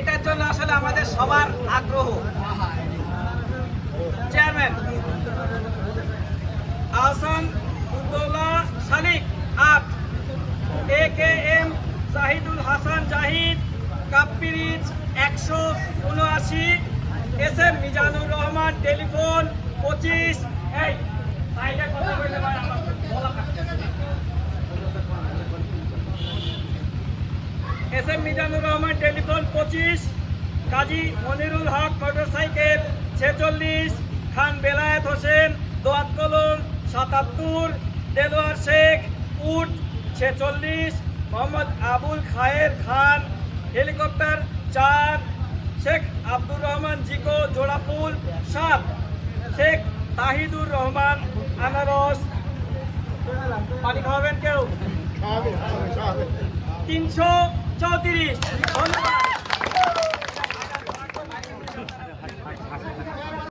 এটার জন্য আসলে আমাদের সবার আগ্রহ। চেয়ারম্যান আহসান উদ্দৌলা শালিক আট A K M Jahidul Hasan Jahid, কাপ্পিরিজ একশো উনআশি। S M Mizanur Rahman, telephone, পঁচিশ। S M Mizanur Rahman telephone পঁচিশ কাজী মনিরুল হক মোটরসাইকেল ছেচল্লিশ খান বেলায়েত হোসেন দোয়াত কলম সাতাত্তর দেলোয়ার শেখ উট ছেচল্লিশ মোহাম্মদ আবুল খায়ের খান হেলিকপ্টার চার শেখ আব্দুর রহমান জিকো জোড়াফুল সাত শেখ তাহিদুর রহমান আনারস। পানি খাওয়াবেন কেউ? তিনশো চৌত্রিশ